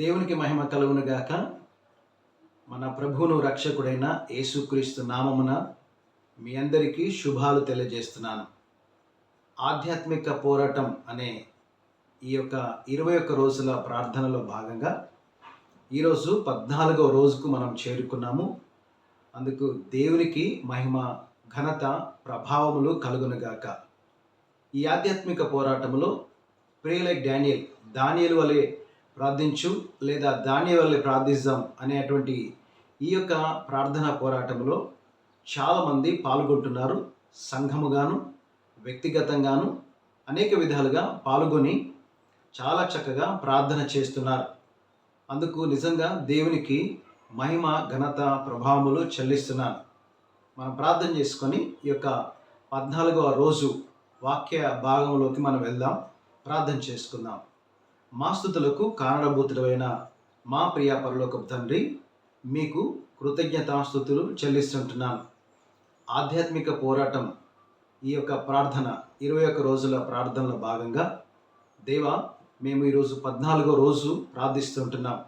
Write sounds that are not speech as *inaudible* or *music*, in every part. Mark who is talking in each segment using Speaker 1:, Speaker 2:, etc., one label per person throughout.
Speaker 1: దేవునికి మహిమ కలుగునుగాక. మన ప్రభువును రక్షకుడైన యేసుక్రీస్తు నామమున మీ అందరికీ శుభాలు తెలియజేస్తున్నాను. ఆధ్యాత్మిక పోరాటం అనే ఈ యొక్క ఇరవై ఒక్క రోజుల ప్రార్థనలో భాగంగా ఈరోజు పద్నాలుగవ రోజుకు మనం చేరుకున్నాము. అందుకు దేవునికి మహిమ ఘనత ప్రభావములు కలుగునుగాక. ఈ ఆధ్యాత్మిక పోరాటంలో ప్రియలైక్ డానియల్ దానియల్ వలె ప్రార్థించు లేదా దాని వల్లే ప్రార్థిద్దాం అనేటువంటి ఈ యొక్క ప్రార్థనా పోరాటంలో చాలామంది పాల్గొంటున్నారు. సంఘముగాను వ్యక్తిగతంగాను అనేక విధాలుగా పాల్గొని చాలా చక్కగా ప్రార్థన చేస్తున్నారు. అందుకు నిజంగా దేవునికి మహిమ ఘనత ప్రభావములు చెల్లిస్తున్నాను. మనం ప్రార్థన చేసుకొని ఈ యొక్క పద్నాలుగవ రోజు వాక్య భాగంలోకి మనం వెళ్దాం. ప్రార్థన చేసుకుందాం. మా స్థుతులకు కారణభూతుడైన మా ప్రియ పరలోకపు తండ్రి మీకు కృతజ్ఞతాస్థుతులు చెల్లిస్తుంటున్నాను. ఆధ్యాత్మిక పోరాటం ఈ యొక్క ప్రార్థన ఇరవై ఒక్క రోజుల ప్రార్థనలో భాగంగా దేవా మేము ఈరోజు పద్నాలుగో రోజు ప్రార్థిస్తుంటున్నాం.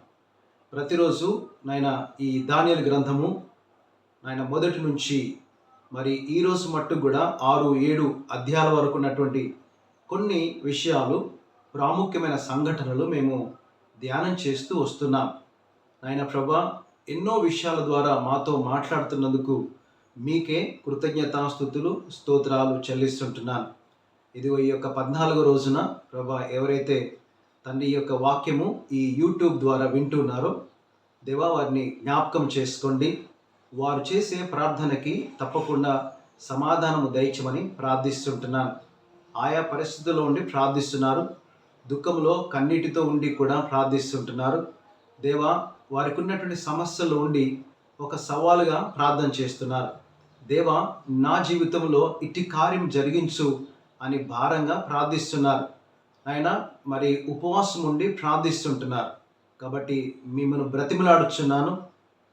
Speaker 1: ప్రతిరోజు నాయన ఈ ధాన్యాల గ్రంథము నాయన మొదటి నుంచి మరి ఈరోజు మట్టుకు కూడా ఆరు ఏడు అధ్యాయాల వరకు ఉన్నటువంటి కొన్ని విషయాలు ప్రాముఖ్యమైన సంఘటనలు మేము ధ్యానం చేస్తూ వస్తున్నాం. నాయన ప్రభా ఎన్నో విషయాల ద్వారా మాతో మాట్లాడుతున్నందుకు మీకే కృతజ్ఞతాస్థుతులు స్తోత్రాలు చెల్లిస్తుంటున్నాను. ఇదిగో ఈ యొక్క పద్నాలుగో రోజున ప్రభా ఎవరైతే తండ్రి యొక్క వాక్యము ఈ యూట్యూబ్ ద్వారా వింటున్నారో దేవా వారిని జ్ఞాపకం చేసుకోండి. వారు చేసే ప్రార్థనకి తప్పకుండా సమాధానము దయచమని ప్రార్థిస్తుంటున్నాను. ఆయా పరిస్థితుల్లో ఉండి ప్రార్థిస్తున్నారు. దుఃఖంలో కన్నీటితో ఉండి కూడా ప్రార్థిస్తుంటున్నారు. దేవా వారికి ఉన్నటువంటి సమస్యలు ఉండి ఒక సవాలుగా ప్రార్థన చేస్తున్నారు. దేవా నా జీవితంలో ఇట్టి కార్యం జరిగించు అని భారంగా ప్రార్థిస్తున్నారు. ఆయన మరి ఉపవాసం ఉండి ప్రార్థిస్తుంటున్నారు. కాబట్టి మిమ్మల్ని బ్రతిమలాడుచున్నాను.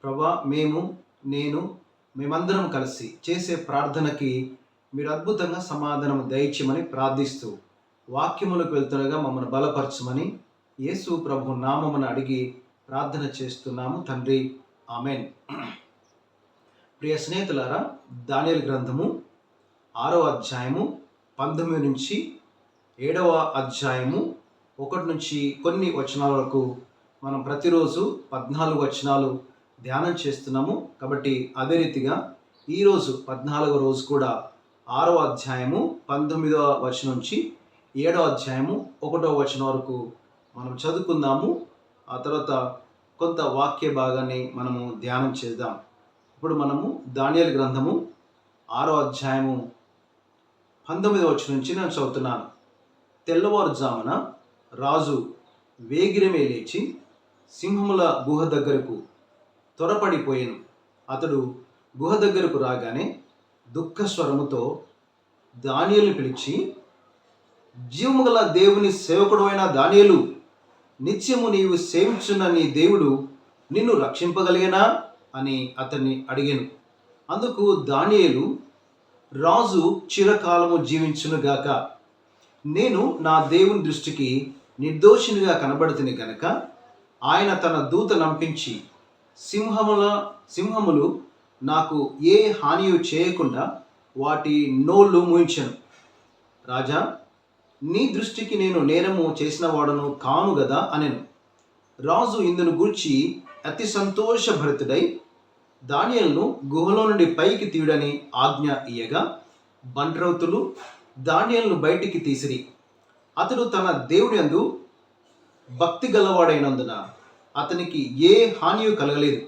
Speaker 1: ప్రభా మేము నేను మేమందరం కలిసి చేసే ప్రార్థనకి మీరు అద్భుతంగా సమాధానం దయచేయమని ప్రార్థిస్తూ వాక్యములకు వెళ్తుండగా మమ్మల్ని బలపరచమని యేసు ప్రభు నామమును అడిగి ప్రార్థన చేస్తున్నాము తండ్రి. ఆమెన్. ప్రియ స్నేహితులారా దానియల్ గ్రంథము ఆరో అధ్యాయము పంతొమ్మిది నుంచి ఏడవ అధ్యాయము ఒకటి నుంచి కొన్ని వచనాల వరకు మనం ప్రతిరోజు పద్నాలుగు వచనాలు ధ్యానం చేస్తున్నాము. కాబట్టి అదే రీతిగా ఈరోజు పద్నాలుగో రోజు కూడా ఆరో అధ్యాయము పంతొమ్మిదవ వచనం నుంచి ఏడో అధ్యాయము ఒకటో వచనం వరకు మనం చదువుకుందాము. ఆ తర్వాత కొంత వాక్య భాగాన్ని మనము ధ్యానం చేద్దాం. ఇప్పుడు మనము దానియల్ గ్రంథము ఆరో అధ్యాయము పంతొమ్మిదవ వచ్చి నుంచి నేను చదువుతున్నాను. తెల్లవారుజామున రాజు వేగిరమే లేచి సింహముల గుహ దగ్గరకు త్వరపడిపోయాను. అతడు గుహ దగ్గరకు రాగానే దుఃఖ స్వరముతో దానియల్ని పిలిచి జీవము గల దేవుని సేవకుడు అయిన దానియలు నిత్యము నీవు సేవించున్న నీ దేవుడు నిన్ను రక్షింపగలిగనా? అని అతన్ని అడిగాను. అందుకు దానియేలు రాజు చిరకాలము జీవించునుగాక నేను నా దేవుని దృష్టికి నిర్దోషినిగా కనబడుతుంది గనక ఆయన తన దూత నంపించి సింహముల సింహములు నాకు ఏ హానియు చేయకుండా వాటి నోళ్ళు మూయించను. రాజా నీ దృష్టికి నేను నేరము చేసిన వాడను కాను గదా అనెను. రాజు ఇందును గూర్చి అతి సంతోషభరితుడై దానియలను గుహలో నుండి పైకి తీయడని ఆజ్ఞ ఇయ్యగా బండ్రౌతులు దానియలను బయటికి తీసిరి. అతడు తన దేవుని అందు భక్తి గలవాడైనందున అతనికి ఏ హానియు కలగలేదు.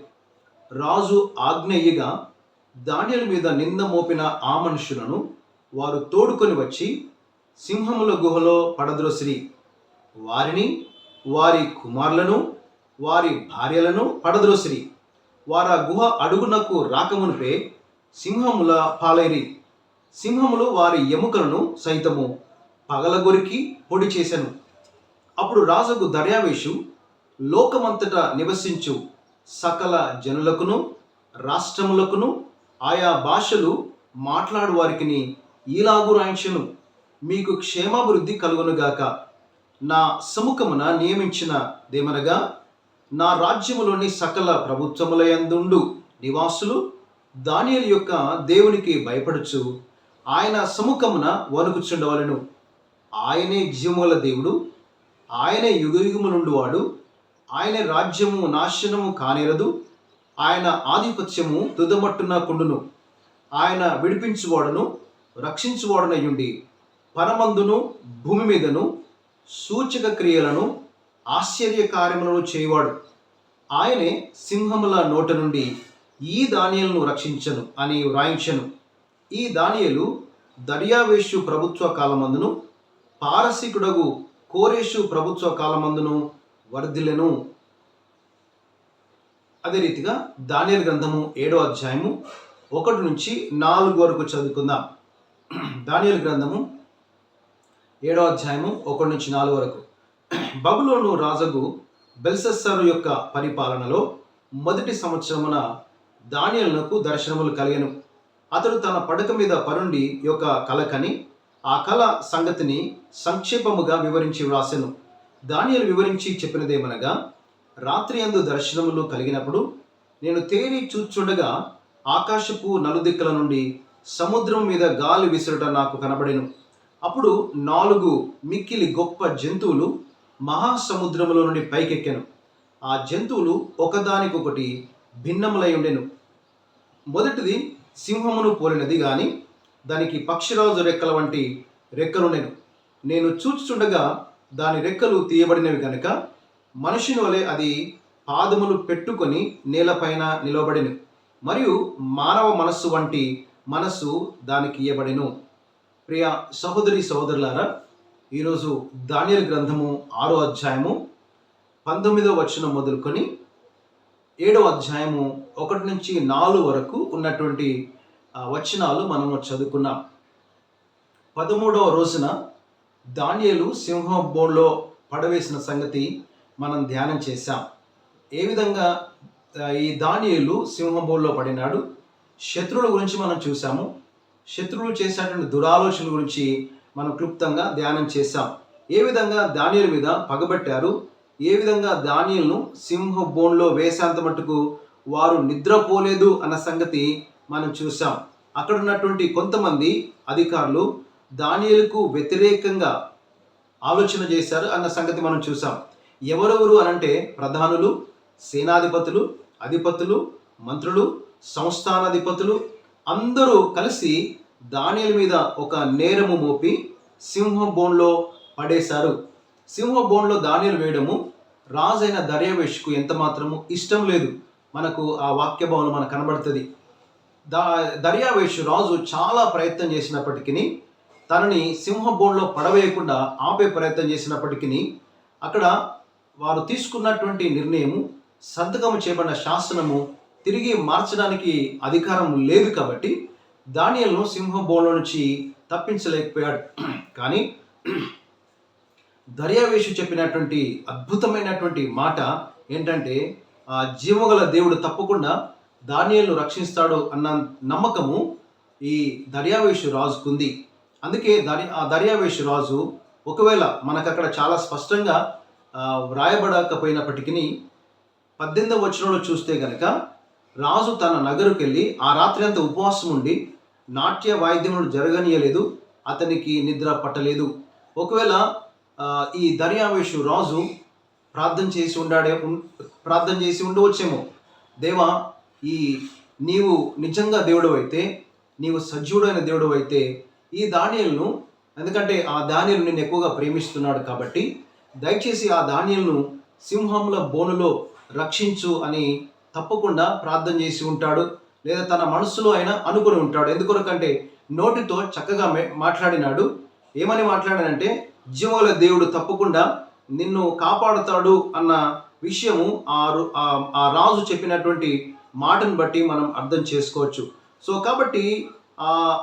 Speaker 1: రాజు ఆజ్ఞ ఇయ్యగా దానియల మీద నింద మోపిన ఆ మనుషులను వారు తోడుకొని వచ్చి సింహముల గుహలో పడద్రోసిరి వారిని వారి కుమారులను వారి భార్యలను పడద్రోసిరి వారా గుహ అడుగునకు రాకమునిపే సింహముల పాలైరి. సింహములు వారి ఎముకలను సైతము పగలగొరికి పొడి చేశాను అప్పుడు రాజుకు దర్యావేషు లోకమంతటా నివసించు. సకల జనులకును రాష్ట్రములకును ఆయా భాషలు మాట్లాడు వారికిని ఇలాగు రాయించను. మీకు క్షేమాభివృద్ధి కలుగునుగాక. నా సముఖమున నియమించిన దేమనగా నా రాజ్యములోని సకల ప్రభుత్వములయందుండు నివాసులు దానియలు యొక్క దేవునికి భయపడుచు ఆయన సముఖమున వణుకుచుండవలను. ఆయనే జీవముల దేవుడు ఆయనే యుగయుగము నుండి వాడు ఆయన రాజ్యము నాశనము కానేరదు ఆయన ఆధిపత్యము తుదమట్టున కుండును. ఆయన విడిపించువాడును రక్షించువాడునయ్యుండి. పరమందును భూమి మీదను సూచక క్రియలను ఆశ్చర్య కార్యములను చేయవాడు. ఆయనే సింహముల నోట నుండి ఈ ధాన్యాలను రక్షించను అని వ్రాయించను. ఈ ధాన్యాలు దర్యావేషు ప్రభుత్వ కాలమందును పారసికుడగు కోరేషు ప్రభుత్వ కాలమందును వర్ధిలను అదే రీతిగా దానియల్ గ్రంథము ఏడో అధ్యాయము ఒకటి నుంచి నాలుగు వరకు చదువుకుందాం. దానియల్ గ్రంథము ఏడో అధ్యాయము ఒకటి నుంచి నాలుగు వరకు. బబులోను రాజగు బెల్సెస్సరు యొక్క పరిపాలనలో మొదటి సంవత్సరమున దానియలకు దర్శనములు కలిగను. అతడు తన పడక మీద పరుండి యొక్క కలకని ఆ కళ సంగతిని సంక్షేపముగా వివరించి వ్రాసెను. దానియలు వివరించి చెప్పినదేమనగా రాత్రి అందు దర్శనములు కలిగినప్పుడు నేను తేరి చూచుండగా ఆకాశపు నలుదిక్కుల నుండి సముద్రం మీద గాలి విసురుట నాకు కనబడెను. అప్పుడు నాలుగు మిక్కిలి గొప్ప జంతువులు మహాసముద్రములో నుండి పైకెక్కాను. ఆ జంతువులు ఒకదానికొకటి భిన్నములై ఉండెను. మొదటిది సింహమును పోలినది గాని దానికి పక్షిరాజు రెక్కల వంటి రెక్కలుండెను. నేను చూచుచుండగా దాని రెక్కలు తీయబడినవి కనుక మనుషుని వలె అది పాదములు పెట్టుకొని నేలపైన నిలబడిను మరియు మానవ మనస్సు వంటి మనస్సు దానికి ఇయ్యబడెను. ప్రియ సహోదరి సహోదరులారా ఈరోజు ధాన్యల గ్రంథము ఆరో అధ్యాయము పంతొమ్మిదో వచనం మొదలుకొని ఏడవ అధ్యాయము ఒకటి నుంచి నాలుగు వరకు ఉన్నటువంటి వచనాలు మనము చదువుకున్నాం. పదమూడవ రోజున ధాన్యాలు సింహం బోన్లో పడవేసిన సంగతి మనం ధ్యానం చేశాం. ఏ విధంగా ఈ ధాన్యాలు సింహం బోన్లో పడినాడు శత్రువుల గురించి మనం చూసాము శత్రువులు చేసేటువంటి దురాలోచన గురించి మనం క్లుప్తంగా ధ్యానం చేశాం. ఏ విధంగా ధాన్యుల మీద పగబట్టారు? ఏ విధంగా ధాన్యులను సింహ బోన్లో వేసేంత మట్టుకు వారు నిద్రపోలేదు అన్న సంగతి మనం చూసాం అక్కడ ఉన్నటువంటి కొంతమంది అధికారులు ధాన్యులకు వ్యతిరేకంగా ఆలోచన చేశారు అన్న సంగతి మనం చూసాం ఎవరెవరు అనంటే ప్రధానులు సేనాధిపతులు అధిపతులు మంత్రులు సంస్థానాధిపతులు అందరూ కలిసి దానియల మీద ఒక నేరము మోపి సింహం బోన్లో పడేశారు. సింహ బోన్లో దానియలు వేయడము రాజైన దర్యావేష్కు ఎంత మాత్రము ఇష్టం లేదు. మనకు ఆ వాక్య భావన మనకు కనబడుతుంది. దా దర్యావేషు రాజు చాలా ప్రయత్నం చేసినప్పటికీ తనని సింహ బోన్లో పడవేయకుండా ఆపే ప్రయత్నం చేసినప్పటికీ అక్కడ వారు తీసుకున్నటువంటి నిర్ణయము సంతకము చేయబడిన శాసనము తిరిగి మార్చడానికి అధికారం లేదు కాబట్టి దానియల్ను సింహ బోన్లో నుంచి తప్పించలేకపోయాడు. కానీ దర్యావేషు చెప్పినటువంటి అద్భుతమైనటువంటి మాట ఏంటంటే ఆ జీవగల దేవుడు తప్పకుండా దానియలను రక్షిస్తాడు అన్న నమ్మకము ఈ దర్యావేషు రాజుకుంది. అందుకే దర్యా ఆ దర్యావేషు రాజు ఒకవేళ మనకు అక్కడ చాలా స్పష్టంగా వ్రాయబడకపోయినప్పటికీ పద్దెనిమిదవ వచనంలో చూస్తే గనక రాజు తన నగరుకెళ్ళి ఆ రాత్రి అంతా ఉపవాసం ఉండి నాట్య వాయిద్యములు జరగనీయలేదు అతనికి నిద్ర పట్టలేదు. ఒకవేళ ఈ దర్యావేషు రాజు ప్రార్థన చేసి ఉండాడే ప్రార్థన చేసి ఉండవచ్చేమో. దేవా ఈ నీవు నిజంగా దేవుడు అయితే నీవు సజీవుడైన దేవుడు అయితే ఈ ధాన్యాలను ఎందుకంటే ఆ ధాన్యాలు నేను ఎక్కువగా ప్రేమిస్తున్నాడు కాబట్టి దయచేసి ఆ ధాన్యాలను సింహముల బోనులో రక్షించు అని తప్పకుండా ప్రార్థన చేసి ఉంటాడు. లేదా తన మనసులో అయినా అనుకుని ఉంటాడు. ఎందుకొరకంటే నోటితో చక్కగా మే- మాట్లాడినాడు. ఏమని మాట్లాడాడంటే జీవోల దేవుడు తప్పకుండా నిన్ను కాపాడుతాడు అన్న విషయము ఆ రు- ఆ- ఆ రాజు చెప్పినటువంటి మాటను బట్టి మనం అర్థం చేసుకోవచ్చు. సో కాబట్టి ఆ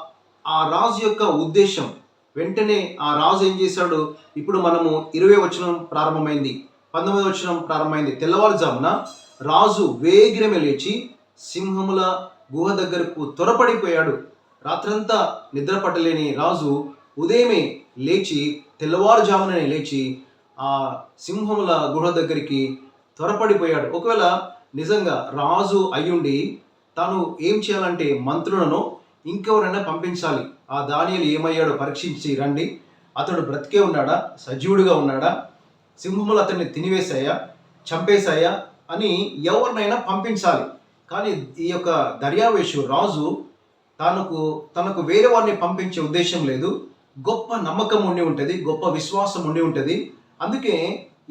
Speaker 1: ఆ రాజు యొక్క ఉద్దేశం వెంటనే ఆ రాజు ఏం చేశాడు? ఇప్పుడు మనము ఇరవై వచనం ప్రారంభమైంది పంతొమ్మిది వచనం ప్రారంభమైంది. తెల్లవారుజామున రాజు వేగిరమే లేచి సింహముల గుహ దగ్గరకు త్వరపడిపోయాడు. రాత్రంతా నిద్ర పట్టలేని రాజు ఉదయమే లేచి తెల్లవారుజాముననే లేచి ఆ సింహముల గుహ దగ్గరికి త్వరపడిపోయాడు. ఒకవేళ నిజంగా రాజు అయ్యుండి తాను ఏం చేయాలంటే మంత్రులను ఇంకెవరైనా పంపించాలి. ఆ దానియలు ఏమయ్యాడో పరీక్షించి రండి. అతడు బ్రతికే ఉన్నాడా? సజీవుడిగా ఉన్నాడా? సింహములు అతన్ని తినివేశాయా? చంపేశాయా? అని ఎవరినైనా పంపించాలి. కానీ ఈ యొక్క దర్యావేషు రాజు తనకు తనకు వేరే వారిని పంపించే ఉద్దేశం లేదు. గొప్ప నమ్మకం ఉండి ఉంటుంది గొప్ప విశ్వాసం ఉండి ఉంటుంది. అందుకే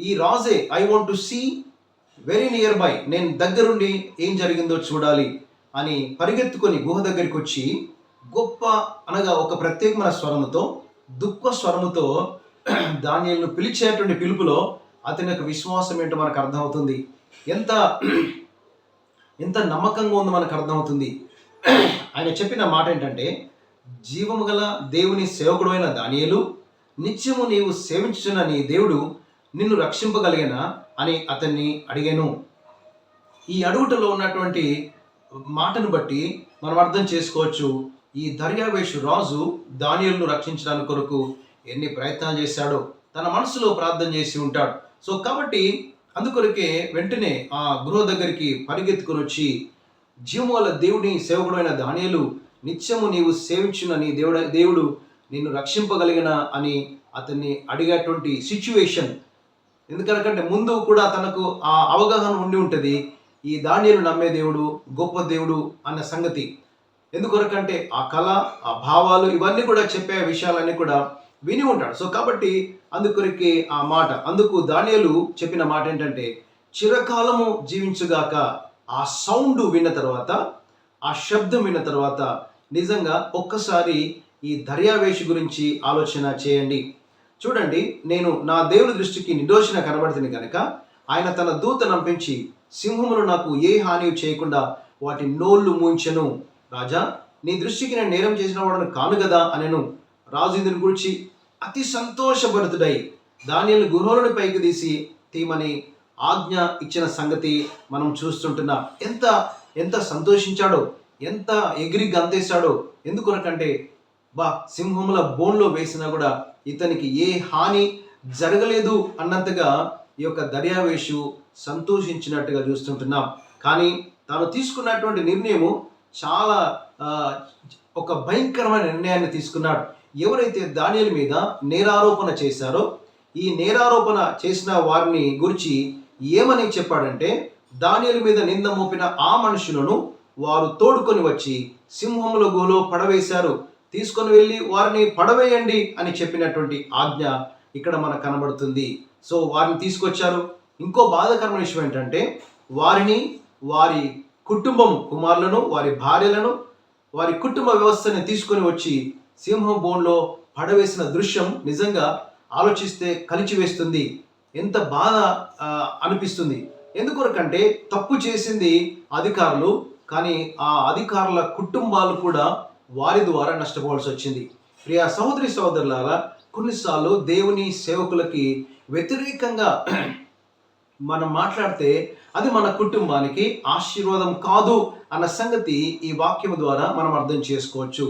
Speaker 1: ఈ రాజే I want to see very nearby నేను దగ్గరుండి ఏం జరిగిందో చూడాలి అని పరిగెత్తుకొని గుహ దగ్గరికి వచ్చి గొప్ప అనగా ఒక ప్రత్యేకమైన స్వరముతో దుఃఖ స్వరముతో దానియలను పిలిచేటువంటి పిలుపులో అతని యొక్క విశ్వాసం ఏంటో మనకు అర్థమవుతుంది. ఎంత ఎంత నమ్మకంగా ఉందో మనకు అర్థమవుతుంది. ఆయన చెప్పిన మాట ఏంటంటే జీవము గల దేవుని సేవకుడైన దానియలు నిత్యము నీవు సేవించుచున్న నీ దేవుడు నిన్ను రక్షింపగలిగిన అని అతన్ని అడిగాను. ఈ అడుగుటలో ఉన్నటువంటి మాటను బట్టి మనం అర్థం చేసుకోవచ్చు ఈ దర్యావేషు రాజు దానియలను రక్షించడానికి కొరకు ఎన్ని ప్రయత్నాలు చేశాడో. తన మనసులో ప్రార్థన చేసి ఉంటాడు. సో కాబట్టి అందుకొరకే వెంటనే ఆ గృహ దగ్గరికి పరిగెత్తుకొని వచ్చి జీవముల దేవుని సేవకుడైన దానియలు నిత్యము నీవు సేవించిన నీ దేవుడు దేవుడు నిన్ను రక్షింపగలిగిన అని అతన్ని అడిగేటువంటి సిచ్యువేషన్ ఎందుకంటే ముందు కూడా తనకు ఆ అవగాహన ఉండి ఉంటుంది ఈ దానియలు నమ్మే దేవుడు గొప్ప దేవుడు అన్న సంగతి. ఎందుకొరకంటే ఆ కళ ఆ భావాలు ఇవన్నీ కూడా చెప్పే విషయాలన్నీ కూడా విని ఉంటాడు. సో కాబట్టి అందుకొరకే ఆ మాట. అందుకు దానియలు చెప్పిన మాట ఏంటంటే చిరకాలము జీవించుగాక ఆ సౌండ్ విన్న తర్వాత ఆ శబ్దం విన్న తర్వాత నిజంగా ఒక్కసారి ఈ దర్యావేషి గురించి ఆలోచన చేయండి. చూడండి నేను నా దేవుని దృష్టికి నిర్దోషణ కనబడుతుంది కనుక ఆయన తన దూత నంపించి సింహములు నాకు ఏ హాని చేయకుండా వాటి నోళ్ళు మూంచెను రాజా నీ దృష్టికి నేను నేరం చేసిన వాడను కాను కదా అనెను. రాజు ఇందుని గురించి అతి సంతోషభరితుడై దానిని గుహలను పైకి తీసి తీమని ఆజ్ఞ ఇచ్చిన సంగతి మనం చూస్తుంటున్నాం. ఎంత ఎంత సంతోషించాడో ఎంత ఎగిరి గంతేశాడో ఎందుకొనకంటే బా సింహముల బోన్లో వేసినా కూడా ఇతనికి ఏ హాని జరగలేదు అన్నంతగా ఈ యొక్క దర్యావేషు సంతోషించినట్టుగా చూస్తుంటున్నాం. కానీ తాను తీసుకున్నటువంటి నిర్ణయము చాలా ఒక భయంకరమైన నిర్ణయాన్ని తీసుకున్నాడు. ఎవరైతే దానియల మీద నేరారోపణ చేశారో ఈ నేరారోపణ చేసిన వారిని గురించి ఏమని చెప్పాడంటే దానియల మీద నింద మోపిన ఆ మనుషులను వారు తోడుకొని వచ్చి సింహముల గోలో పడవేశారు. తీసుకొని వెళ్ళి వారిని పడవేయండి అని చెప్పినటువంటి ఆజ్ఞ ఇక్కడ మనకు కనబడుతుంది. సో వారిని తీసుకొచ్చారు. ఇంకో బాధాకరమైన విషయం ఏంటంటే వారిని వారి కుటుంబం కుమారులను వారి భార్యలను వారి కుటుంబ వ్యవస్థని తీసుకొని వచ్చి సింహం బోన్లో పడవేసిన దృశ్యం నిజంగా ఆలోచిస్తే కలిచివేస్తుంది. ఎంత బాధ అనిపిస్తుంది. ఎందుకొరకంటే తప్పు చేసింది అధికారులు కానీ ఆ అధికారుల కుటుంబాలు కూడా వారి ద్వారా నష్టపోవాల్సి వచ్చింది. ప్రియా సహోదరి సహోదరులారా కొన్నిసార్లు దేవుని సేవకులకి వ్యతిరేకంగా మనం మాట్లాడితే అది మన కుటుంబానికి ఆశీర్వాదం కాదు అన్న సంగతి ఈ వాక్యం ద్వారా మనం అర్థం చేసుకోవచ్చు.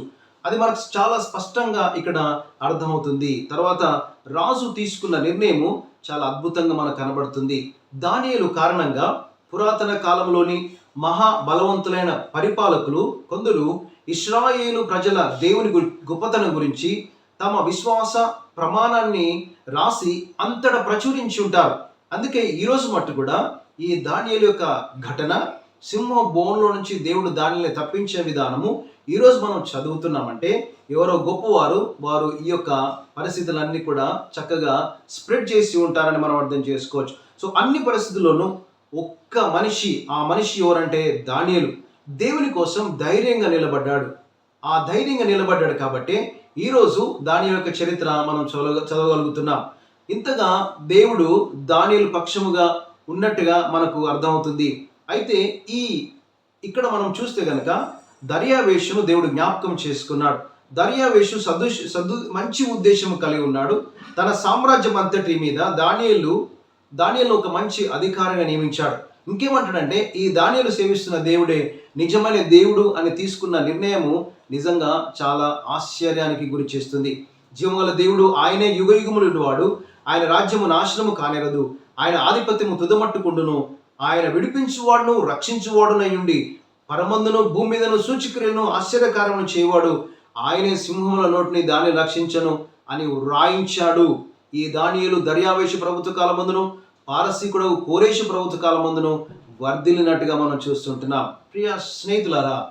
Speaker 1: అది మనకు చాలా స్పష్టంగా ఇక్కడ అర్థమవుతుంది. తర్వాత రాజు తీసుకున్న నిర్ణయం చాలా అద్భుతంగా మనకు కనబడుతుంది. దానియలు కారణంగా పురాతన కాలంలోని మహా బలవంతులైన పరిపాలకులు కొందరు ఇస్రాయేలు ప్రజల దేవుని గు- గొప్పతనం గురించి తమ విశ్వాస ప్రమాణాన్ని రాసి అంతటా ప్రచురించి ఉంటారు. అందుకే ఈరోజు మట్టు కూడా ఈ దానియలు యొక్క ఘటన సింహ బోన్లో నుంచి దేవుడు దానిని తప్పించే విధానము ఈరోజు మనం చదువుతున్నామంటే ఎవరో గొప్పవారు వారు ఈ యొక్క పరిస్థితులన్నీ కూడా చక్కగా స్ప్రెడ్ చేసి ఉంటారని మనం అర్థం చేసుకోవచ్చు. సో అన్ని పరిస్థితుల్లోనూ ఒక్క మనిషి ఆ మనిషి ఎవరంటే దానియలు. దేవుని కోసం ధైర్యంగా నిలబడ్డాడు. ఆ ధైర్యంగా నిలబడ్డాడు కాబట్టి ఈరోజు దాని యొక్క చరిత్ర మనం చదవ చదవగలుగుతున్నాం. ఇంతగా దేవుడు దానియలు పక్షముగా ఉన్నట్టుగా మనకు అర్థమవుతుంది. అయితే ఈ ఇక్కడ మనం చూస్తే కనుక దర్యావేషును దేవుడు జ్ఞాపకం చేసుకున్నాడు. దర్యావేషు సదు సదు మంచి ఉద్దేశం కలిగి ఉన్నాడు. తన సామ్రాజ్యం అంతటి మీద దానియలు దానియలు ఒక మంచి అధికారిగా నియమించాడు. ఇంకేమంటాడంటే ఈ దానియలు సేవిస్తున్న దేవుడే నిజమైన దేవుడు అని తీసుకున్న నిర్ణయము నిజంగా చాలా ఆశ్చర్యానికి గురి చేస్తుంది. జీవంగల దేవుడు ఆయనే యుగ యుగములు వాడు ఆయన రాజ్యము నాశనము కానేరదు. ఆయన ఆధిపత్యము తుదమట్టుకుండును. ఆయన విడిపించువాడును రక్షించువాడునై ఉండి పరమందును భూమి మీదను సూచిక్రియను ఆశ్చర్యకారమును చేయవాడు ఆయనే సింహముల నోటిని దాన్ని రక్షించను అని వ్రాయించాడు. ఈ దానియులు దర్యావేశ ప్రభుత్వ కాలమందును పారసీకుడు కోరేషు ప్రభుత్వ కాలమందును వర్ధిల్లినట్టుగా మనం చూస్తుంటున్నాం. ప్రియ స్నేహితులారా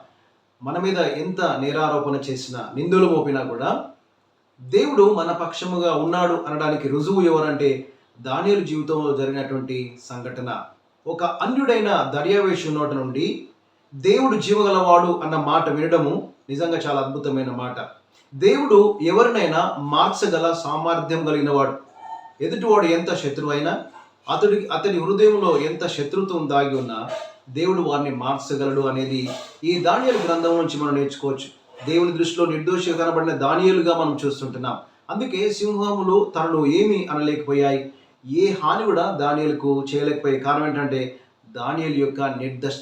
Speaker 1: మన మీద ఎంత నేరారోపణ చేసినా నిందులు మోపినా కూడా దేవుడు మన పక్షముగా ఉన్నాడు అనడానికి రుజువు ఎవరంటే దానియులు జీవితంలో జరిగినటువంటి సంఘటన. ఒక అన్యుడైన దర్యావేషు నోట నుండి దేవుడు జీవగలవాడు అన్న మాట వినడము నిజంగా చాలా అద్భుతమైన మాట. దేవుడు ఎవరినైనా మార్చగల సామర్థ్యం కలిగినవాడు ఎదుటివాడు ఎంత శత్రువు అయినా అతడి అతడి హృదయంలో ఎంత శత్రుత్వం దాగి ఉన్నా దేవుడు వారిని మార్చగలడు అనేది ఈ దానియలు గ్రంథం నుంచి మనం నేర్చుకోవచ్చు. దేవుని దృష్టిలో నిర్దోషిగా కనబడిన దానియలుగా మనం చూస్తుంటున్నాం. అందుకే సింహములు తనను ఏమీ అనలేకపోయాయి. ఏ హాని కూడా దానియలకు చేయలేకపోయే కారణం ఏంటంటే దానియల్ యొక్క నిర్దోష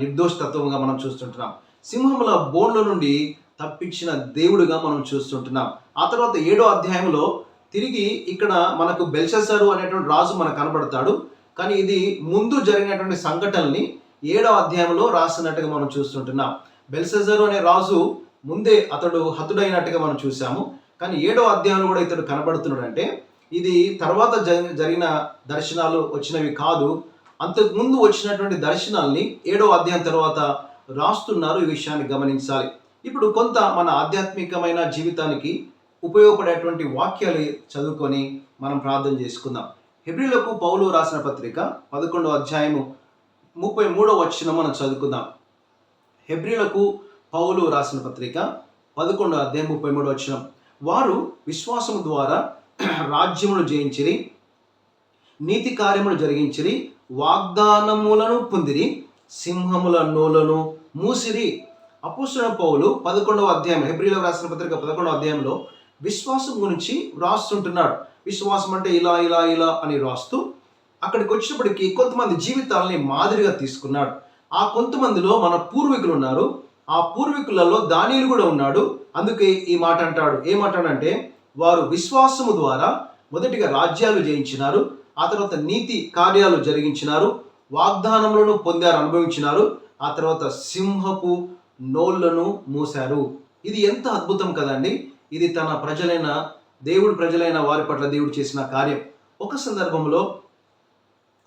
Speaker 1: నిర్దోషతత్వంగా మనం చూస్తుంటున్నాం. సింహముల బోన్ల నుండి తప్పించిన దేవుడుగా మనం చూస్తుంటున్నాం. ఆ తర్వాత ఏడో అధ్యాయంలో తిరిగి ఇక్కడ మనకు బెల్షసరు అనేటువంటి రాజు మనకు కనబడతాడు. కానీ ఇది ముందు జరిగినటువంటి సంఘటనల్ని ఏడో అధ్యాయంలో రాసినట్టుగా మనం చూస్తుంటున్నాం. బెల్సెజరు అనే రాజు ముందే అతడు హతుడైనట్టుగా మనం చూసాము కానీ ఏడో అధ్యాయంలో కూడా ఇతడు కనబడుతున్నాడు అంటే ఇది తర్వాత జరి- జరిగిన దర్శనాలు వచ్చినవి కాదు. అంతకు ముందు వచ్చినటువంటి దర్శనాల్ని ఏడో అధ్యాయం తర్వాత రాస్తున్నారు ఈ విషయాన్ని గమనించాలి. ఇప్పుడు కొంత మన ఆధ్యాత్మికమైన జీవితానికి ఉపయోగపడేటువంటి వాక్యాలు చదువుకొని మనం ప్రార్థన చేసుకుందాం. హెబ్రిలకు పౌలు రాసిన పత్రిక పదకొండవ అధ్యాయము ముప్పై మూడవ వచ్చిన మనం చదువుకుందాం. హెబ్రిలకు పౌలు రాసిన పత్రిక పదకొండవ అధ్యాయం ముప్పై మూడవ వచ్చిన వారు విశ్వాసము ద్వారా *clears throat* రాజ్యమును జయించిరి నీతి కార్యములు జరిగించిరి వాగ్దానములను పొందిరి సింహముల నోలను మూసిరి. అపోసిన పౌలు పదకొండవ అధ్యాయం హెబ్రిలో రాసిన పత్రిక పదకొండవ అధ్యాయంలో విశ్వాసం గురించి రాస్తుంటున్నాడు విశ్వాసం అంటే ఇలా ఇలా ఇలా అని రాస్తూ అక్కడికి వచ్చినప్పటికీ కొంతమంది జీవితాలని మాదిరిగా తీసుకున్నాడు. ఆ కొంతమందిలో మన పూర్వీకులు ఉన్నారు. ఆ పూర్వీకులలో దానియులు కూడా ఉన్నాడు. అందుకే ఈ మాట అంటాడు. ఏమంటాడంటే వారు విశ్వాసము ద్వారా మొదటిగా రాజ్యాలు జయించినారు. ఆ తర్వాత నీతి కార్యాలు జరిగించినారు వాగ్దానములను పొందారు అనుభవించినారు. ఆ తర్వాత సింహపు నోళ్ళను మూశారు. ఇది ఎంత అద్భుతం కదండి ఇది తన ప్రజలైన దేవుడి ప్రజలైన వారి పట్ల దేవుడు చేసిన కార్యం. ఒక సందర్భంలో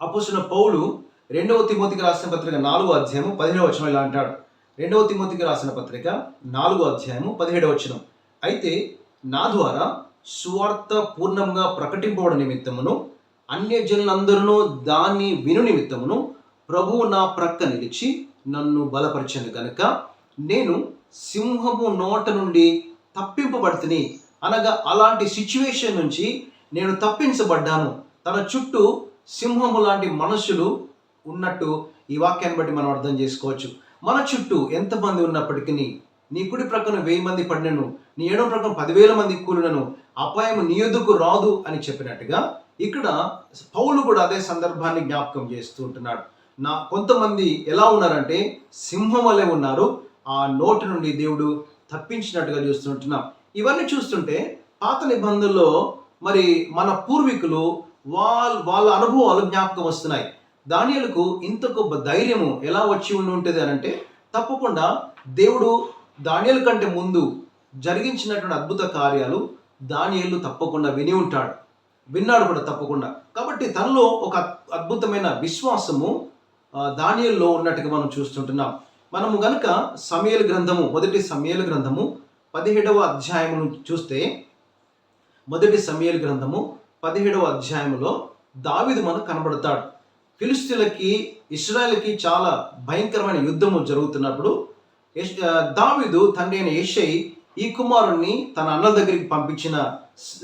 Speaker 1: అపోసిన పౌలు రెండవ తిమోతికి రాసిన పత్రిక నాలుగో అధ్యాయము పదిహేడవ వచనం ఇలా అంటాడు. రెండవ తిమోతికి రాసిన పత్రిక నాలుగో అధ్యాయము పదిహేడవ వచనం. అయితే నా ద్వారా సువార్త పూర్ణంగా ప్రకటింపబడ నిమిత్తమును అన్యజనులందరూ దాన్ని విను నిమిత్తమును ప్రభువు నా ప్రక్క నిలిచి నన్ను బలపరిచను కనుక నేను సింహము నోట నుండి తప్పింపబడుతుని. అనగా అలాంటి సిచ్యువేషన్ నుంచి నేను తప్పించబడ్డాను. తన చుట్టూ సింహము లాంటి మనుషులు ఉన్నట్టు ఈ వాక్యాన్ని బట్టి మనం అర్థం చేసుకోవచ్చు. మన చుట్టూ ఎంతమంది ఉన్నప్పటికీ నీ కుడి ప్రక్కన వెయ్యి మంది పడినను నీ ఏడో ప్రక్కన పదివేల మంది కూలినను అపాయం నీ ఎదుకు రాదు అని చెప్పినట్టుగా ఇక్కడ పౌలు కూడా అదే సందర్భాన్ని జ్ఞాపకం చేస్తూ ఉంటున్నాడు. నా కొంతమంది ఎలా ఉన్నారంటే సింహం వలె ఉన్నారు. ఆ నోటి నుండి దేవుడు తప్పించినట్టుగా చూస్తుంటున్నాం ఇవన్నీ చూస్తుంటే పాత నిబంధనలో మరి మన పూర్వీకులు వాళ్ళ వాళ్ళ అనుభవాలు జ్ఞాపకం వస్తున్నాయి. దానియలకు ఇంత గొప్ప ధైర్యము ఎలా వచ్చి ఉండి ఉంటుంది అని అంటే తప్పకుండా దేవుడు దానియల కంటే ముందు జరిగించినటువంటి అద్భుత కార్యాలు దానియలు తప్పకుండా విని ఉంటాడు. విన్నాడు కూడా తప్పకుండా. కాబట్టి తనలో ఒక అద్భుతమైన విశ్వాసము దానియల్లో ఉన్నట్టుగా మనం చూస్తుంటున్నాం. మనము గనుక సమయల గ్రంథము మొదటి సమయల గ్రంథము పదిహేడవ అధ్యాయమును చూస్తే మొదటి సమయల గ్రంథము పదిహేడవ అధ్యాయములో దావిదు మనకు కనబడతాడు. ఫిలిస్తీన్లకి ఇస్రాయల్కి చాలా భయంకరమైన యుద్ధము జరుగుతున్నప్పుడు దావిదు తండ్రి అయిన ఈ కుమారుణ్ణి తన అన్నల దగ్గరికి పంపించిన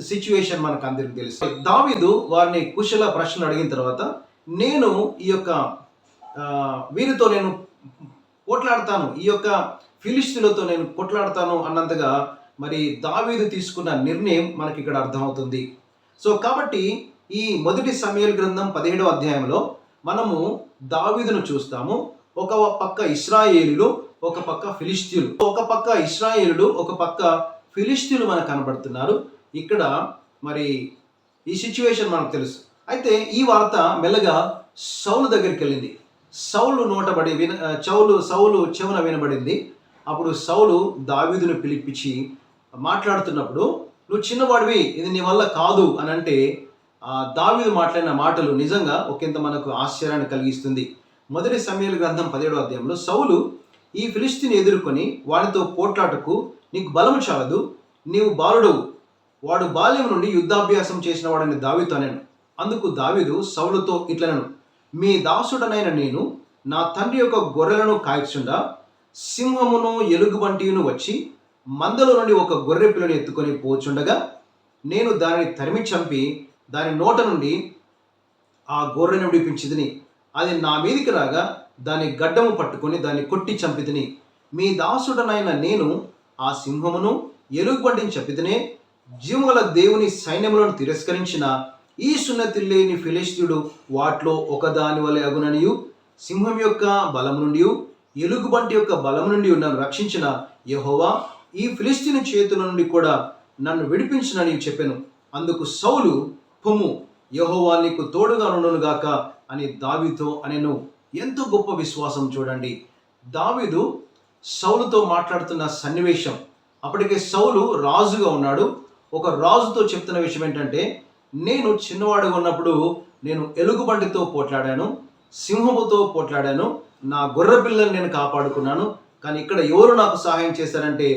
Speaker 1: సిచ్యువేషన్ మనకు అందరికి తెలుసు. దావీదు వారిని కుశల ప్రశ్నలు అడిగిన తర్వాత నేను ఈ యొక్క వీరితో నేను కొట్లాడతాను ఈ యొక్క ఫిలిస్తీన్లతో నేను కొట్లాడతాను అన్నంతగా మరి దావీదు తీసుకున్న నిర్ణయం మనకి ఇక్కడ అర్థమవుతుంది. సో కాబట్టి ఈ మొదటి సమయల్ గ్రంథం పదిహేడవ అధ్యాయంలో మనము దావీదును చూస్తాము. ఒక పక్క ఇస్రాయేలులు ఒక పక్క ఫిలిస్తీన్లు ఒక పక్క ఇస్రాయేలులు ఒక పక్క ఫిలిస్తీన్లు మనకు కనబడుతున్నారు. ఇక్కడ మరి ఈ సిచ్యువేషన్ మనకు తెలుసు. అయితే ఈ వార్త మెల్లగా సౌలు దగ్గరికి వెళ్ళింది. సౌలు నోటబడి విన చౌలు సౌలు చెవున వినబడింది. అప్పుడు సౌలు దావీదును పిలిపించి మాట్లాడుతున్నప్పుడు నువ్వు చిన్నవాడివి ఇది నీ వల్ల కాదు అని అంటే దావీదు మాట్లాడిన మాటలు నిజంగా ఒకంత మనకు ఆశ్చర్యాన్ని కలిగిస్తుంది. మొదటి సమయాల గ్రంథం పదిహేడో అధ్యాయంలో సౌలు ఈ ఫిలిస్తీని ఎదుర్కొని వాడితో పోట్లాటకు నీకు బలము చాలదు నీవు బాలుడవు వాడు బాల్యం నుండి యుద్ధాభ్యాసం చేసిన వాడని దావితో అనను. అందుకు దావిదు సౌలుతో ఇట్లనను మీ దాసుడనైన నేను నా తండ్రి యొక్క గొర్రెలను కాయచుండా సింహమును ఎలుగుబంటియును వచ్చి మందలో నుండి ఒక గొర్రె పిల్లని ఎత్తుకొని పోచుండగా నేను దానిని తరిమి చంపి దాని నోట నుండి ఆ గొర్రెను విడిపించిదిని అది నా మీదికి రాగా దాని గడ్డము పట్టుకొని దాన్ని కొట్టి చంపితిని. మీ దాసుడనైన నేను ఆ సింహమును ఎలుగుబంటిని చంపితినే జీవగల దేవుని సైన్యములను తిరస్కరించిన ఈ సున్నతి లేని ఫిలిస్తీయుడు వాటిలో ఒకదాని వలె అగుననియు సింహం యొక్క బలము నుండి ఎలుగుబంటి యొక్క బలము నుండి నన్ను రక్షించిన యహోవా ఈ ఫిలిస్తీన్ చేతుల నుండి కూడా నన్ను విడిపించినని చెప్పాను. అందుకు సౌలు పొమ్ము యహోవా నీకు తోడుగా గాక అని దావితో అనెను. ఎంతో గొప్ప విశ్వాసం చూడండి. దావిదు సౌలుతో మాట్లాడుతున్న సన్నివేశం. అప్పటికే సౌలు రాజుగా ఉన్నాడు. ఒక రాజుతో చెప్తున్న విషయం ఏంటంటే నేను చిన్నవాడుగా ఉన్నప్పుడు నేను ఎలుగుబంటితో పోట్లాడాను సింహముతో పోట్లాడాను నా గొర్రె పిల్లల్ని నేను కాపాడుకున్నాను కానీ ఇక్కడ ఎవరు నాకు సహాయం చేశారంటే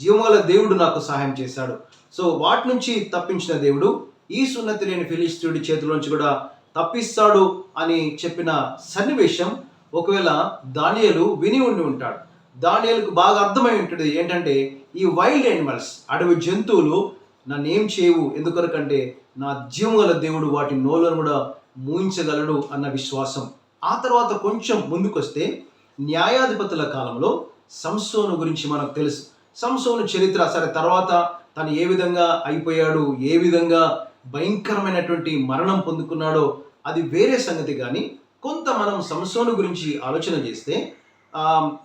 Speaker 1: జీవముల దేవుడు నాకు సహాయం చేశాడు. సో వాటి నుంచి తప్పించిన దేవుడు ఈ సున్నతి లేని ఫిలిస్తీయుడి చేతిలోంచి కూడా తప్పిస్తాడు అని చెప్పిన సన్నివేశం ఒకవేళ దానియలు విని ఉండి ఉంటాడు. దానియలకు బాగా అర్థమై ఉంటుంది ఏంటంటే ఈ వైల్డ్ యానిమల్స్ అడవి జంతువులు నన్ను ఏం చేయవు ఎందుకొరకంటే నా జీవగల దేవుడు వాటి నోలను కూడా మూయించగలడు అన్న విశ్వాసం. ఆ తర్వాత కొంచెం ముందుకొస్తే న్యాయాధిపతుల కాలంలో సంసోను గురించి మనకు తెలుసు. సంసోను చరిత్ర సరే తర్వాత తను ఏ విధంగా అయిపోయాడు ఏ విధంగా భయంకరమైనటువంటి మరణం పొందుకున్నాడో అది వేరే సంగతి కానీ కొంత మనం సంసోను గురించి ఆలోచన చేస్తే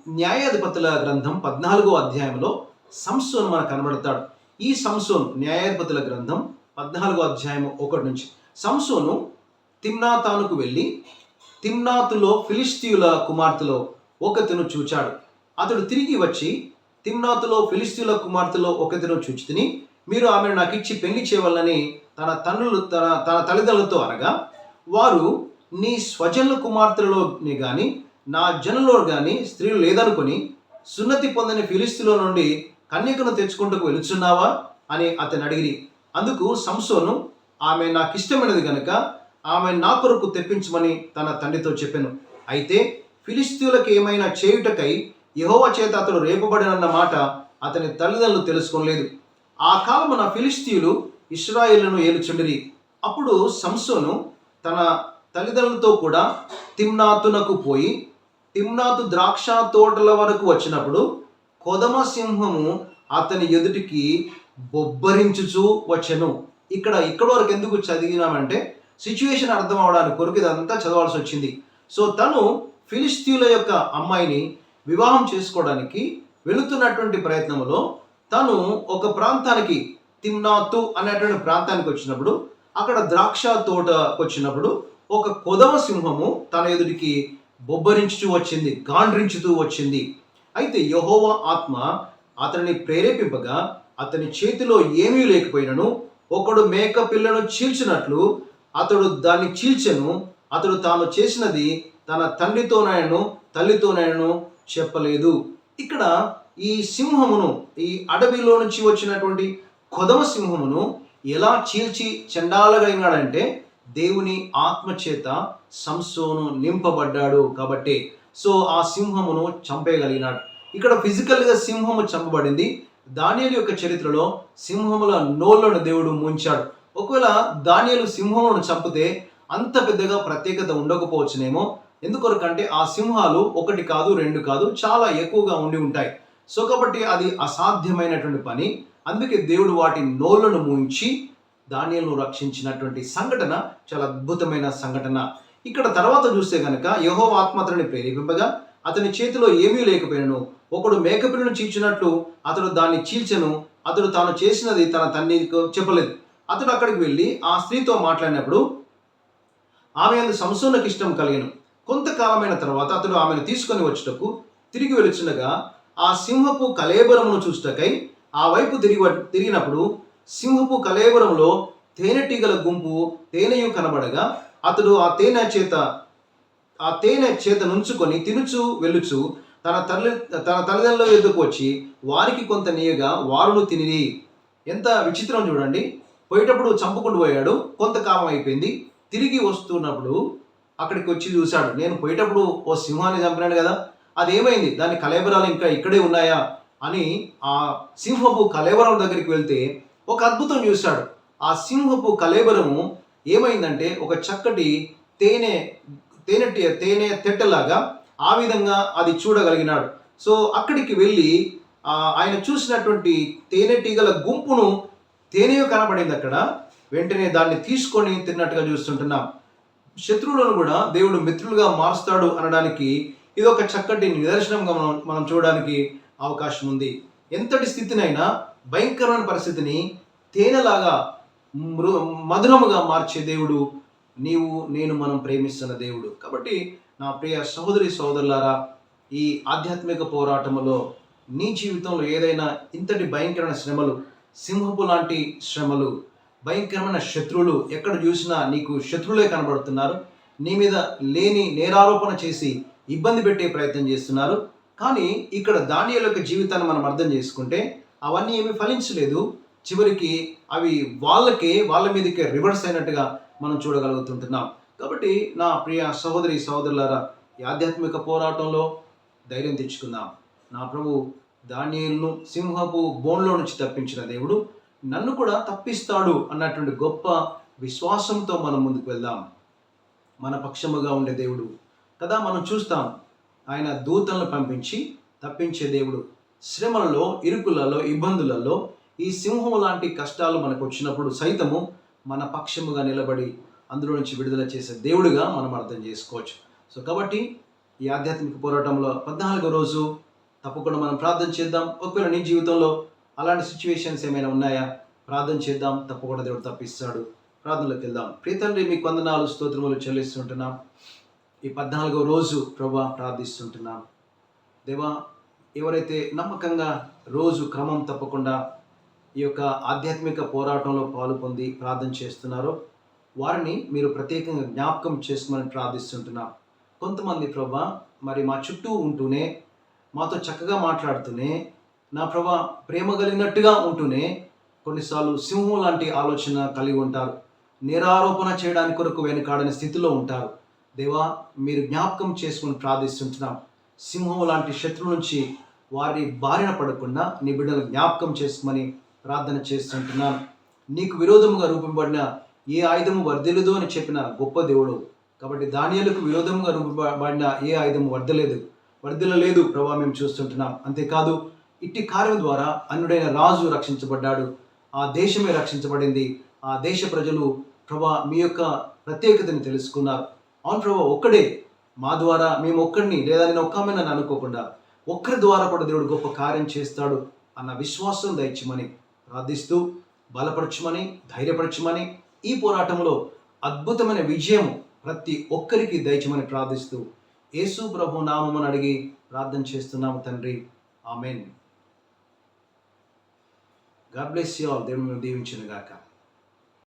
Speaker 1: న్యాయాధిపతుల గ్రంథం పద్నాలుగో అధ్యాయంలో సంసోను మనకు కనబడతాడు. ఈ సంసోను న్యాయాధిపతుల గ్రంథం పద్నాలుగో అధ్యాయం ఒకటి నుంచి. సంసోను తిమ్నాతానుకు వెళ్ళి తిమ్నాతులో ఫిలిస్తీయుల కుమార్తెలో ఒకతను చూచాడు. అతడు తిరిగి వచ్చి తిమ్నాతులో ఫిలిస్తీయుల కుమార్తెలో ఒకతను చూచి తిని మీరు ఆమెను నాకు ఇచ్చి పెళ్ళి చేయవాలని తన తండ్రులు తన తన తల్లిదండ్రులతో అనగా వారు నీ స్వజనుల కుమార్తెలోని కానీ నా జనులో కానీ స్త్రీలు లేదనుకొని సున్నతి పొందని ఫిలిస్తీన్లో నుండి కన్యకను తెచ్చుకుంటూ వెలుచున్నావా అని అతను అడిగిరి. అందుకు సంసోను ఆమె నాకు ఇష్టమైనది గనుక ఆమె నా కొరకు తెప్పించమని తన తండ్రితో చెప్పాను. అయితే ఫిలిస్తీయులకు ఏమైనా చేయుటకై యహోవ చేత అతడు రేపబడినన్న మాట అతని తల్లిదండ్రులు తెలుసుకోలేదు ఆ కాలమున ఫిలిస్తీయులు ఇస్రాయేళ్ళను ఏలుచుండిరి. అప్పుడు సంసోను తన తల్లిదండ్రులతో కూడా తిమ్నాతునకు పోయి తిమ్నాతు ద్రాక్ష తోటల వరకు వచ్చినప్పుడు కొదమ సింహము అతని ఎదుటికి బొబ్బరించుచూ వచ్చెను. ఇక్కడ ఇక్కడ వరకు ఎందుకు చదివినామంటే సిచ్యువేషన్ అర్థం అవడానికి కొరకు ఇదంతా చదవాల్సి వచ్చింది. సో తను ఫిలిస్తీన్ల యొక్క అమ్మాయిని వివాహం చేసుకోవడానికి వెళుతున్నటువంటి ప్రయత్నంలో తను ఒక ప్రాంతానికి తిమ్నాతు అనేటువంటి ప్రాంతానికి వచ్చినప్పుడు అక్కడ ద్రాక్ష తోటకు వచ్చినప్పుడు ఒక కొదమ సింహము తన ఎదుటికి బొబ్బరించుతూ వచ్చింది గాండ్రించుతూ వచ్చింది. అయితే యహోవా ఆత్మ అతనిని ప్రేరేపింపగా అతని చేతిలో ఏమీ లేకపోయినను ఒకడు మేక పిల్లను చీల్చినట్లు అతడు దాన్ని చీల్చెను అతడు తాను చేసినది తన తండ్రితోనైనను తల్లితోనైనను చెప్పలేదు. ఇక్కడ ఈ సింహమును ఈ అడవిలో నుంచి వచ్చినటువంటి కొదమ సింహమును ఎలా చీల్చి చండాలగలిగినాడంటే దేవుని ఆత్మచేత సంసోను నింపబడ్డాడు కాబట్టి. సో ఆ సింహమును చంపేయగలిగినాడు. ఇక్కడ ఫిజికల్గా సింహము చంపబడింది. దానియలు యొక్క చరిత్రలో సింహముల నోళ్ళను దేవుడు ముంచాడు. ఒకవేళ దానియలు సింహములను చంపితే అంత పెద్దగా ప్రత్యేకత ఉండకపోవచ్చునేమో. ఎందుకొరకంటే ఆ సింహాలు ఒకటి కాదు రెండు కాదు చాలా ఎక్కువగా ఉండి ఉంటాయి. సో కాబట్టి అది అసాధ్యమైనటువంటి పని. అందుకే దేవుడు వాటి నోళ్ళను ముంచి దానియలను రక్షించినటువంటి సంఘటన చాలా అద్భుతమైన సంఘటన. ఇక్కడ తర్వాత చూస్తే కనుక యహో ఆత్మతని ప్రేరేపింపగా అతని చేతిలో ఏమీ లేకపోయినను ఒకడు మేకపిల్లను చీల్చినట్లు అతడు దాన్ని చీల్చను అతడు తాను చేసినది తన తండ్రికి చెప్పలేదు. అతడు అక్కడికి వెళ్ళి ఆ స్త్రీతో మాట్లాడినప్పుడు ఆమె అందు సంసూనకు ఇష్టం కలిగను. కొంతకాలమైన తర్వాత అతడు ఆమెను తీసుకొని వచ్చుటకు తిరిగి వెలుచుండగా ఆ సింహపు కలేబరమును చూసుటకై ఆ వైపు తిరిగి తిరిగినప్పుడు సింహపు కలేబరంలో తేనెటీగల గుంపు తేనెయు కనబడగా అతడు ఆ తేనె చేత ఆ తేనె చేత నుంచుకొని తినుచు వెళ్ళుచు తన తల్లి తన తల్లిదండ్రుల ఎద్దుకు వచ్చి వారికి కొంత నీయగా వారును తినిది ఎంత విచిత్రం చూడండి. పోయేటప్పుడు చంపుకుంటూ పోయాడు. కొంతకాలం అయిపోయింది. తిరిగి వస్తున్నప్పుడు అక్కడికి వచ్చి చూశాడు. నేను పోయేటప్పుడు ఓ సింహాన్ని చంపినాడు కదా. అది ఏమైంది దాని కలేబరాలు ఇంకా ఇక్కడే ఉన్నాయా? అని ఆ సింహపు కలేబరం దగ్గరికి వెళ్తే ఒక అద్భుతం చూశాడు. ఆ సింహపు కలేబరము ఏమైందంటే ఒక చక్కటి తేనె తేనె తేనె తెట్టలాగా ఆ విధంగా అది చూడగలిగినాడు. సో అక్కడికి వెళ్ళి ఆయన చూసినటువంటి తేనెటీగల గుంపును తేనె కనబడింది అక్కడ. వెంటనే దాన్ని తీసుకొని తిన్నట్టుగా చూస్తుంటున్నాం. శత్రువులను కూడా దేవుడు మిత్రులుగా మారుస్తాడు అనడానికి ఇది ఒక చక్కటి నిదర్శనంగా మనం మనం చూడడానికి అవకాశం ఉంది. ఎంతటి స్థితినైనా భయంకరమైన పరిస్థితిని తేనెలాగా మృ మధురముగా మార్చే దేవుడు. నీవు నేను మనం ప్రేమిస్తున్న దేవుడు. కాబట్టి నా ప్రియ సహోదరి సహోదరులారా ఈ ఆధ్యాత్మిక పోరాటంలో నీ జీవితంలో ఏదైనా ఇంతటి భయంకరమైన శ్రమలు సింహపు లాంటి శ్రమలు భయంకరమైన శత్రువులు ఎక్కడ చూసినా నీకు శత్రువులే కనబడుతున్నారు. నీ మీద లేని నేరారోపణ చేసి ఇబ్బంది పెట్టే ప్రయత్నం చేస్తున్నారు. కానీ ఇక్కడ దాని యొక్క జీవితాన్ని మనం అర్థం చేసుకుంటే అవన్నీ ఏమీ ఫలించలేదు. చివరికి అవి వాళ్ళకే వాళ్ళ మీదకే రివర్స్ అయినట్టుగా మనం చూడగలుగుతుంటున్నాం. కాబట్టి నా ప్రియ సహోదరి సహోదరులారా ఈ ఆధ్యాత్మిక పోరాటంలో ధైర్యం తెచ్చుకుందాం. నా ప్రభు దానియలను సింహపు బోన్లో నుంచి తప్పించిన దేవుడు నన్ను కూడా తప్పిస్తాడు అన్నటువంటి గొప్ప విశ్వాసంతో మనం ముందుకు వెళ్దాం. మన పక్షముగా ఉండే దేవుడు కదా మనం చూస్తాం. ఆయన దూతలను పంపించి తప్పించే దేవుడు. శ్రమలలో ఇరుకులలో ఇబ్బందులలో ఈ సింహం లాంటి కష్టాలు మనకు వచ్చినప్పుడు సైతము మన పక్షముగా నిలబడి అందులో నుంచి విడుదల చేసే దేవుడిగా మనం అర్థం చేసుకోవచ్చు. సో కాబట్టి ఈ ఆధ్యాత్మిక పోరాటంలో పద్నాలుగో రోజు తప్పకుండా మనం ప్రార్థన చేద్దాం. ఒకవేళ నీ జీవితంలో అలాంటి సిచ్యువేషన్స్ ఏమైనా ఉన్నాయా? ప్రార్థన చేద్దాం. తప్పకుండా దేవుడు తప్పిస్తాడు. ప్రార్థనలోకి వెళ్దాం. ప్రీతండ్రి మీకు వందనాలు స్తోత్రములు చెల్లిస్తుంటున్నాం. ఈ పద్నాలుగో రోజు ప్రభా ప్రార్థిస్తుంటున్నాం. దేవా ఎవరైతే నమ్మకంగా రోజు క్రమం తప్పకుండా ఈ యొక్క ఆధ్యాత్మిక పోరాటంలో పాల్పొంది ప్రార్థన చేస్తున్నారో. వారిని మీరు ప్రత్యేకంగా జ్ఞాపకం చేసుకోమని ప్రార్థిస్తుంటున్నాం. కొంతమంది ప్రభా మరి మా చుట్టూ ఉంటూనే మాతో చక్కగా మాట్లాడుతూనే నా ప్రభా ప్రేమ కలిగినట్టుగా ఉంటూనే కొన్నిసార్లు సింహం లాంటి ఆలోచన కలిగి ఉంటారు. నేరారోపణ చేయడానికి కొరకు వెనుకాడని స్థితిలో ఉంటారు. దేవా మీరు జ్ఞాపకం చేసుకుని ప్రార్థిస్తుంటున్నాం. సింహం లాంటి శత్రువు నుంచి వారి బారిన పడకుండా నీ బిడ్డలు జ్ఞాపకం చేసుకుని ప్రార్థన చేస్తుంటున్నాను నీకు విరోధముగా రూపింపబడిన ఏ ఆయుధము వర్ధిల్లదు అని చెప్పిన గొప్ప దేవుడు. కాబట్టి ధాన్యాలకు విరోధముగా రూపబడిన ఏ ఆయుధము వర్ధలేదు వర్ధిల్లలేదు ప్రభావ మేము చూస్తుంటున్నాం. అంతేకాదు ఇట్టి కార్యం ద్వారా అన్నుడైన రాజు రక్షించబడ్డాడు. ఆ దేశమే రక్షించబడింది. ఆ దేశ ప్రజలు ప్రభా మీ యొక్క ప్రత్యేకతని తెలుసుకున్నారు. అవును ప్రభా ఒక్కడే మా ద్వారా మేము ఒక్కడిని లేదా నేను ఒక్కమే నన్ను అనుకోకుండా ఒక్కరి ద్వారా కూడా దేవుడు గొప్ప కార్యం చేస్తాడు అన్న విశ్వాసం దయచమని ప్రార్థిస్తూ బలపరచమని ధైర్యపరచమని ఈ పోరాటంలో అద్భుతమైన విజయం ప్రతి ఒక్కరికి దయచమని ప్రార్థిస్తూ యేసు ప్రభు నామమును అడిగి ప్రార్థన చేస్తున్నాము తండ్రి. Amen. God bless you all. దేవుని దీవించిన గాక